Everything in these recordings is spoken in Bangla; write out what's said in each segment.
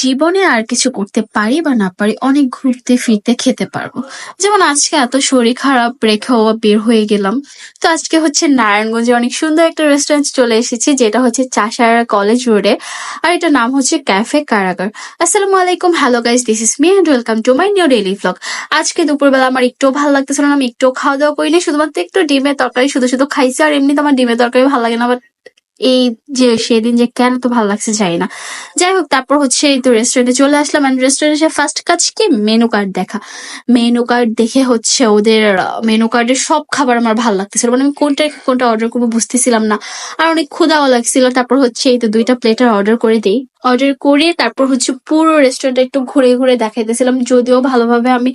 জীবনে আর কিছু করতে পারি বা না পারি, অনেক ঘুরতে ফিরতে খেতে পারব। যেমন আজকে এত শরীর খারাপ, রেখেও বের হয়ে গেলাম। তো আজকে হচ্ছে নারায়ণগঞ্জে অনেক সুন্দর একটা রেস্টুরেন্ট চলে এসেছি, যেটা হচ্ছে চাষারা কলেজ রোডে। আর এটা নাম হচ্ছে ক্যাফে কারাগার। আসসালামু আলাইকুম, hello guys this is me and welcome to my new daily vlog আজকে দুপুরবেলা আমার একটু ভালো লাগতেছিল না, আমি একটু খাওয়া দাওয়া করিনি, শুধুমাত্র একটু ডিমের তরকারি, শুধু শুধু খাইছি, আর এমনিতে আমার ডিমের তরকারি ভালো লাগে না বাট এই যে সেদিন যে কেন তো ভালো লাগছে জানি না। যাই হোক, তারপর হচ্ছে এই তো রেস্টুরেন্টে চলে আসলাম অ্যান্ড রেস্টুরেন্টে ফার্স্ট কাজ কি? মেনু কার্ড দেখা। মেনু কার্ড দেখে হচ্ছে ওদের মেনু কার্ডের সব খাবার আমার ভালো লাগতেছিল। মানে আমি কোনটা কোনটা অর্ডার করব বুঝতেছিলাম না। আর অনেক ক্ষুদাও লাগছিল। তারপর হচ্ছে এই তো দুইটা প্লেটার অর্ডার করে দিই। অর্ডার করে তারপর হচ্ছে পুরো রেস্টুরেন্টটা একটু ঘুরে ঘুরে দেখাইতেছিলাম। যদিও ভালোভাবে আমি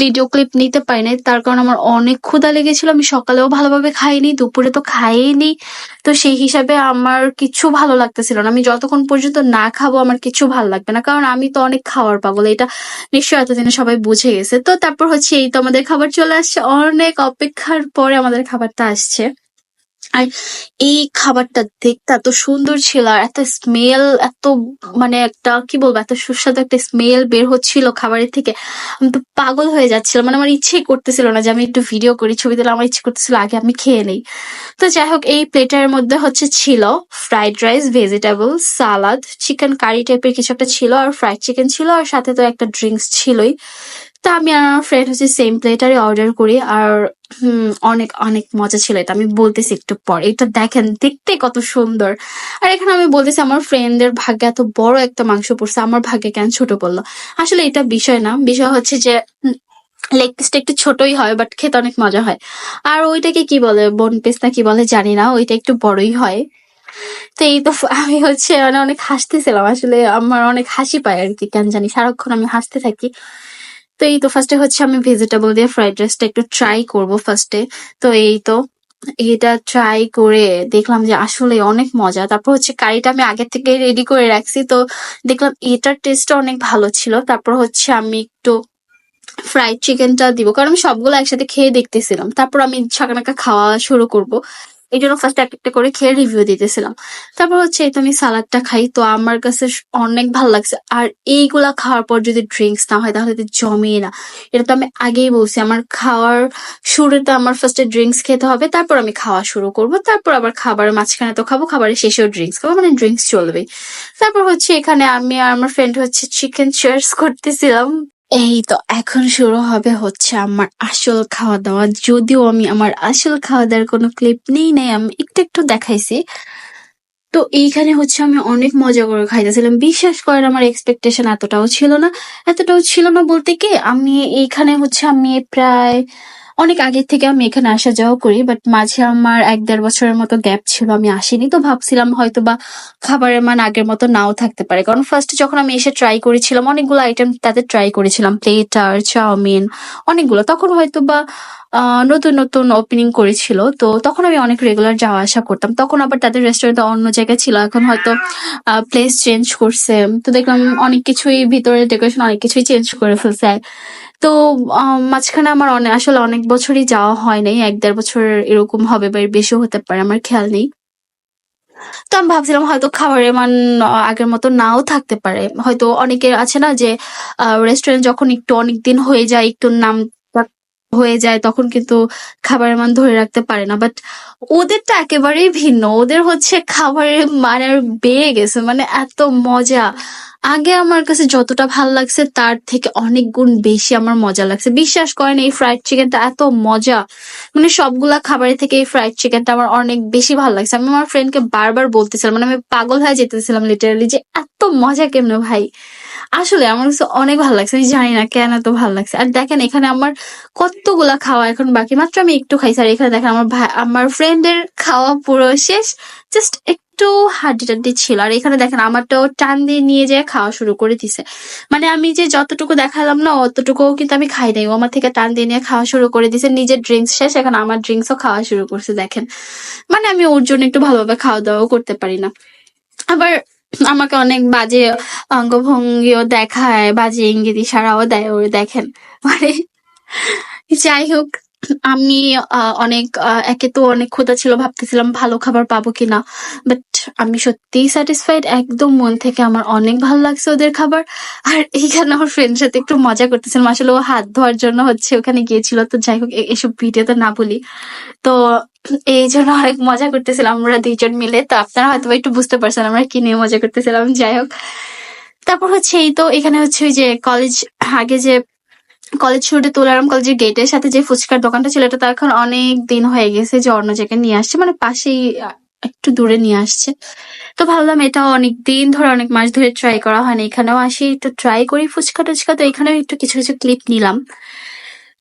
ভিডিও ক্লিপ নিতে পারি নাই তার কারণ আমার অনেক ক্ষুধা লেগেছিল। আমি সকালেও ভালোভাবে খাইনি, দুপুরে তো খাইনি তো সেই হিসাবে আমার কিছু ভালো লাগতেছিল না। আমি যতক্ষণ পর্যন্ত না খাব, আমার কিছু ভালো লাগবে না। কারণ আমি তো অনেক খাওয়ার পাগল এটা নিশ্চয়ই এতদিনে সবাই বুঝে গেছে। তো তারপর হচ্ছে এই তো আমাদের খাবার চলে আসছে। অনেক অপেক্ষার পরে আমাদের খাবারটা আসছে। আর এই খাবারটা দেখতে এত সুন্দর ছিল আর এত স্মেল এত মানে একটা, কি বলব, এত সুস্বাদু একটা স্মেল বের হচ্ছিল খাবারের থেকে। আমি তো পাগল হয়ে যাচ্ছিলাম। মানে আমার ইচ্ছেই করতেছিল না যে আমি একটু ভিডিও করি, ছবি দিলে আমার ইচ্ছে করতেছিল আগে আমি খেয়ে নেই। তো যাই হোক, এই প্লেটার মধ্যে হচ্ছে ছিল fried rice vegetable salad chicken curry টাইপের কিছু একটা ছিল আর ফ্রাইড চিকেন ছিল আর সাথে তো একটা ড্রিঙ্কস ছিলই। তা আমি আর আমার ফ্রেন্ড হচ্ছে সেম প্লেটারই অর্ডার করি আর হুম, অনেক অনেক মজা ছিল এটা। আমি বলতেছি একটু পর। এটা দেখেন দেখতে কত সুন্দর। আর এখানে আমি বলতেছি আমার ফ্রেন্ডদের ভাগ্যে এত বড় একটা মাংস পড়ছে। আমার ভাগ্যে কেন ছোট পড়ল আসলে এটা বিষয় না। বিষয় হচ্ছে যে লেগ পিসটা একটু ছোটই হয় বাট খেতে অনেক মজা হয়। আর ওইটাকে কি বলে? বোন পিস না কি বলে? জানি না। ওইটা একটু বড়ই হয়। তো এই তো আমি হচ্ছে মানে অনেক হাসতেছিলাম। আসলে আমার অনেক হাসি পায় আর কি কেন জানি। সারাক্ষণ আমি হাসতে থাকি। তো এই তো ফার্স্টে হচ্ছে আমি ভেজিটেবল দিয়ে ফ্রাইড রাইসটা একটু ট্রাই করব ফার্স্টে তো এই তো, এটা ট্রাই করে দেখলাম যে আসলে অনেক মজা। তারপর হচ্ছে কারিটা আমি আগে থেকে রেডি করে রাখছি। তো দেখলাম এটার টেস্টটা অনেক ভালো ছিল। তারপর হচ্ছে আমি একটু ফ্রাইড চিকেনটা দিব। কারণ আমি সবগুলো একসাথে খেয়ে দেখতেছিলাম। তারপর আমি ছাকানাকা খাওয়া শুরু করব। এই জন্য ফার্স্ট এক একটা করে খেয়ে রিভিউ দিতেছিলাম। তারপর হচ্ছে এই তো আমি সালাদটা খাই, তো আমার কাছে অনেক ভালো লাগছে। আর এইগুলা খাওয়ার পর যদি ড্রিঙ্কস না হয়, তাহলে তো জমেই না। এটা তো আমি আগেই বলছি, আমার খাওয়ার শুরুতে আমার ফার্স্টে ড্রিঙ্কস খেতে হবে, তারপর আমি খাওয়া শুরু করব। তারপর আবার খাবারের মাঝখানে তো খাব, খাবারের শেষেও ড্রিঙ্কস খাব মানে ড্রিঙ্কস চলবেই। তারপর হচ্ছে এখানে আমি আর আমার ফ্রেন্ড হচ্ছে চিকেন চার্স করতেছিলাম। এই তো এখন শুরু হবে হচ্ছে আমার আসল খাওয়া দাওয়া যদিও আমি আমার আসল খাওয়া দাওয়ার কোনো ক্লিপ নেই, নাই, আমি একটু একটু দেখাইছি। তো এইখানে হচ্ছে আমি অনেক মজা করে খাইতেছিলাম। বিশ্বাস করেন, আমার এক্সপেকটেশন এতটাও ছিল না। এতটাও ছিল না বলতে কি, আমি এইখানে হচ্ছে আমি প্রায় অনেক আগে থেকে আমি এখানে আসা যাওয়া করি বাট মাঝে আমার এক দেড় বছরের মতো গ্যাপ ছিল, আমি আসিনি। তো ভাবছিলাম হয়তো বা খাবারের মান আগের মতো নাও থাকতে পারে। কারণ ফার্স্ট যখন আমি এসে ট্রাই করেছিলাম, অনেকগুলো আইটেম তাতে ট্রাই করেছিলাম। প্লেটার চাউমিন, অনেকগুলো। তখন হয়তো বা নতুন নতুন ওপেনিং করেছিল। তো তখন আমি অনেক রেগুলার যাওয়া আসা করতাম। তখন আবার তাদের রেস্টুরেন্ট অন্য জায়গায় ছিল। এখন হয়তো প্লেস চেঞ্জ করছে। তো দেখলাম অনেক কিছুই ভিতরে ডেকোরেশন অনেক কিছুই চেঞ্জ করে ফেলছে। তো মাঝখানে আমার অনেক আসলে অনেক বছরই যাওয়া হয় নাই। এক দেড় বছর এরকম হবে বা বেশিও হতে পারে, আমার খেয়াল নেই। তো আমি ভাবছিলাম হয়তো খাবারের মান আগের মতো নাও থাকতে পারে। হয়তো অনেকের আছে না যে রেস্টুরেন্ট যখন একটু অনেক দিন হয়ে যায়, একটু নাম হয়ে যায়, তখন কিন্তু খাবারের মান ধরে রাখতে পারে না। বাট ওদেরটা একেবারেই ভিন্ন। ওদের হচ্ছে খাবারের মান আর বেড়ে গেছে। মানে এত মজা। আগে আমার কাছে যতটা ভালো লাগছে, তার থেকে অনেক গুণ বেশি আমার মজা লাগছে। বিশ্বাস করেন, এই ফ্রাইড চিকেনটা এত মজা। মানে সবগুলা খাবারের থেকে এই ফ্রাইড চিকেনটা আমার অনেক বেশি ভালো লাগছে। আমি আমার ফ্রেন্ডকে বারবার বলতেছিলাম মানে আমি পাগল হয়ে যেতেছিলাম লিটারালি যে, এত মজা কেমনে ভাই? আসলে আমার কাছে অনেক ভালো লাগছে, আমি জানি না কেন এত ভালো লাগছে। আর দেখেন, এখানে আমার কতগুলা খাওয়া এখন বাকি। মাত্র আমি একটু খাইছি, আর এখানে দেখেন, আমার ভাই, আমার ফ্রেন্ডের খাওয়া পুরো শেষ। জাস্ট একটু হাড্ডি টাড্ডি ছিল। আর এখানে দেখেন, আমারটাও টান দিয়ে নিয়ে যেয়ে খাওয়া শুরু করে দিছে। মানে আমি যে যতটুকু দেখালাম না, অতটুকুও কিন্তু আমি খাই নাই। আমার থেকে টান দিয়ে নিয়ে খাওয়া শুরু করে দিছে। নিজের ড্রিঙ্কস শেষ, এখন আমার ড্রিঙ্কসও খাওয়া শুরু করছে, দেখেন। মানে আমি ওর জন্য একটু ভালোভাবে খাওয়া দাওয়াও করতে পারি না। আবার আমাকে অনেক বাজে অঙ্গভঙ্গিও দেখায়, বাজে ইঙ্গিত ইশারাও দেয় ওর, দেখেন। মানে যাই হোক আমি অনেক একে তো অনেক ক্ষুধা ছিল, ভাবতেছিলাম ভালো খাবার পাবো কিনা। বাট আমি সত্যিই স্যাটিসফাইড একদম মন থেকে আমার অনেক ভালো লাগছে ওদের খাবার। আর এইখানে আমার ফ্রেন্ডের সাথে একটু মজা করতেছিলাম। আসলে ও হাত ধোয়ার জন্য হচ্ছে ওখানে গিয়েছিল। তো যাই হোক এসব ভিডিওতে না বলি। তো এই জন্য অনেক মজা করতেছিলাম আমরা দুইজন মিলে। তো আপনারা হয়তো একটু বুঝতে পারছেন আমরা কি নিয়ে মজা করতেছিলাম। যাই হোক। তারপর হচ্ছে এই তো, এখানে হচ্ছে ওই যে কলেজ আগে যে কলেজ রোডে তোলারাম কলেজের গেটের সাথে যে ফুচকার দোকানটা ছিল, এটা তো এখন অনেক দিন হয়ে গেছে যে অন্য জায়গায় নিয়ে আসছে মানে পাশেই একটু দূরে নিয়ে আসছে। তো ভাবলাম এটা অনেক দিন ধরে, অনেক মাস ধরে ট্রাই করা হয়নি, এখানেও আসি, একটু ট্রাই করি ফুচকা টুচকা, তো এখানেও একটু কিছু কিছু ক্লিপ নিলাম।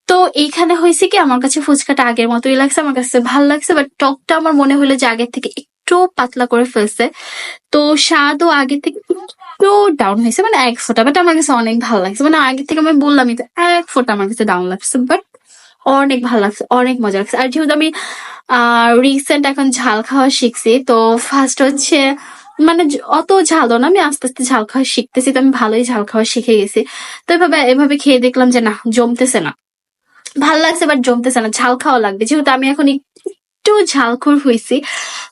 তো এইখানে হয়েছে কি, আমার কাছে ফুচকাটা আগের মতোই লাগছে, আমার কাছে ভালো লাগছে বাট টকটা আমার মনে হলো যে আগের থেকে একটু পাতলা করে ফেলছে। তো স্বাদও আগের থেকে একটু ডাউন হয়েছে মানে এক ফোঁটা। বাট আমার কাছে অনেক ভালো লাগছে। মানে আগের থেকে আমি বললামই তো এক ফোঁটা আমার কাছে ডাউন লাগছে বাট অনেক ভালো লাগছে, অনেক মজা লাগছে। আর যেহেতু আমি রিসেন্ট এখন ঝাল খাওয়া শিখছি, তো ফার্স্ট হচ্ছে মানে অত ঝাল না, আমি আস্তে আস্তে ঝাল খাওয়া শিখতেছি, তো আমি ভালোই ঝাল খাওয়া শিখে গেছি। তো এভাবে এভাবে খেয়ে দেখলাম যে না, জমতেছে না। ভালো লাগছে বাট জমতেছে না, ঝাল খাওয়া লাগবে। যেহেতু আমি এখন একটু ঝালখোর হয়েছি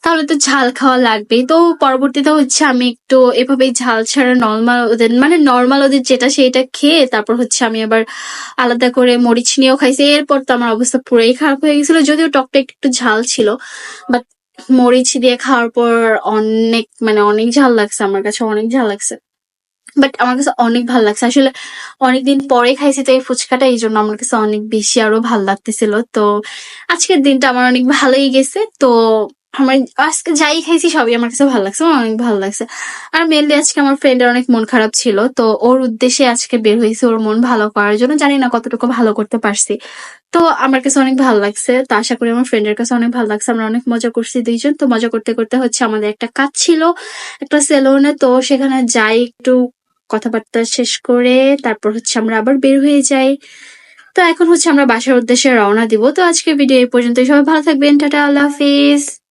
তাহলে তো ঝাল খাওয়া লাগবেই। তো পরবর্তীতে হচ্ছে আমি একটু এভাবে ঝাল ছাড়া নর্মাল ওদের মানে নর্মাল ওদের যেটা সেটা খেয়ে তারপর হচ্ছে আমি আবার আলাদা করে মরিচ নিয়েও খাইছি। এরপর তো আমার অবস্থা পুরোই খারাপ হয়ে গেছিল, যদিও টকটা একটু ঝাল ছিল। বাট মরিচ দিয়ে খাওয়ার পর অনেক মানে অনেক ঝাল লাগছে, আমার কাছে অনেক ঝাল লাগছে। বাট আমার কাছে অনেক ভালো লাগছে। আসলে অনেকদিন পরে খাইছি তো এই ফুচকাটা, এই জন্য আমার কাছে অনেক বেশি আরও ভালো লাগতেছিল। তো আজকের দিনটা আমার অনেক ভালোই গেছে। তো আমার আজকে যাই খাইছি সবই আমার কাছে ভালো লাগছে, অনেক ভালো লাগছে। আর মেনলি আজকে আমার ফ্রেন্ডের অনেক মন খারাপ ছিল। তো ওর উদ্দেশ্যে আজকে বের হয়েছে ওর মন ভালো করার জন্য। জানি না কতটুকু ভালো করতে পারছি। তো আমার কাছে অনেক ভালো লাগছে। তো আশা করি আমার ফ্রেন্ডের কাছে অনেক ভালো লাগছে। আমরা অনেক মজা করছি দুইজন। তো মজা করতে করতে হচ্ছে আমাদের একটা কাজ ছিল, একটা সেলুনে তো সেখানে যাই একটু কথাবার্তা শেষ করে তারপর হচ্ছে আমরা আবার বের হয়ে যাই। তো এখন হচ্ছে আমরা বাসার উদ্দেশ্যে রওনা দিব। তো আজকে ভিডিও এই পর্যন্ত সবাই ভালো থাকবেন। টাটা, আল্লাহ হাফিজ।